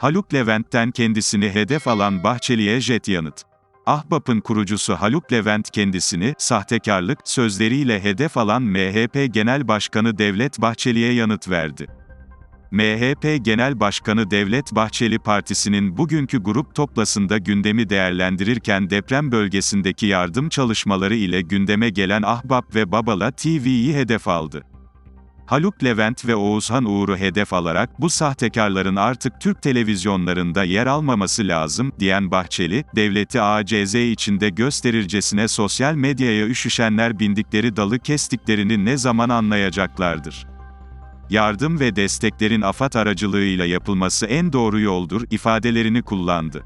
Haluk Levent'ten kendisini hedef alan Bahçeli'ye jet yanıt. Ahbap'ın kurucusu Haluk Levent kendisini, sahtekarlık, sözleriyle hedef alan MHP Genel Başkanı Devlet Bahçeli'ye yanıt verdi. MHP Genel Başkanı Devlet Bahçeli Partisi'nin bugünkü grup toplasında gündemi değerlendirirken deprem bölgesindeki yardım çalışmaları ile gündeme gelen Ahbap ve Babala TV'yi hedef aldı. Haluk Levent ve Oğuzhan Uğur'u hedef alarak bu sahtekarların artık Türk televizyonlarında yer almaması lazım, diyen Bahçeli, devleti ACZ içinde gösterircesine sosyal medyaya üşüşenler bindikleri dalı kestiklerini ne zaman anlayacaklardır. Yardım ve desteklerin AFAD aracılığıyla yapılması en doğru yoldur ifadelerini kullandı.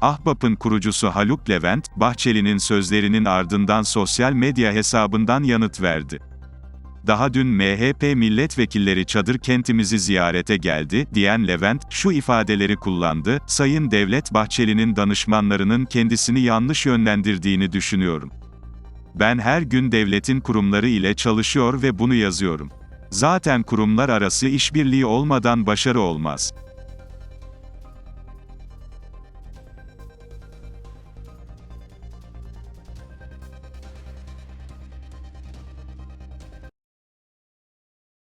Ahbap'ın kurucusu Haluk Levent, Bahçeli'nin sözlerinin ardından sosyal medya hesabından yanıt verdi. Daha dün MHP milletvekilleri çadır kentimizi ziyarete geldi, diyen Levent, şu ifadeleri kullandı, Sayın Devlet Bahçeli'nin danışmanlarının kendisini yanlış yönlendirdiğini düşünüyorum. Ben her gün devletin kurumları ile çalışıyor ve bunu yazıyorum. Zaten kurumlar arası işbirliği olmadan başarı olmaz.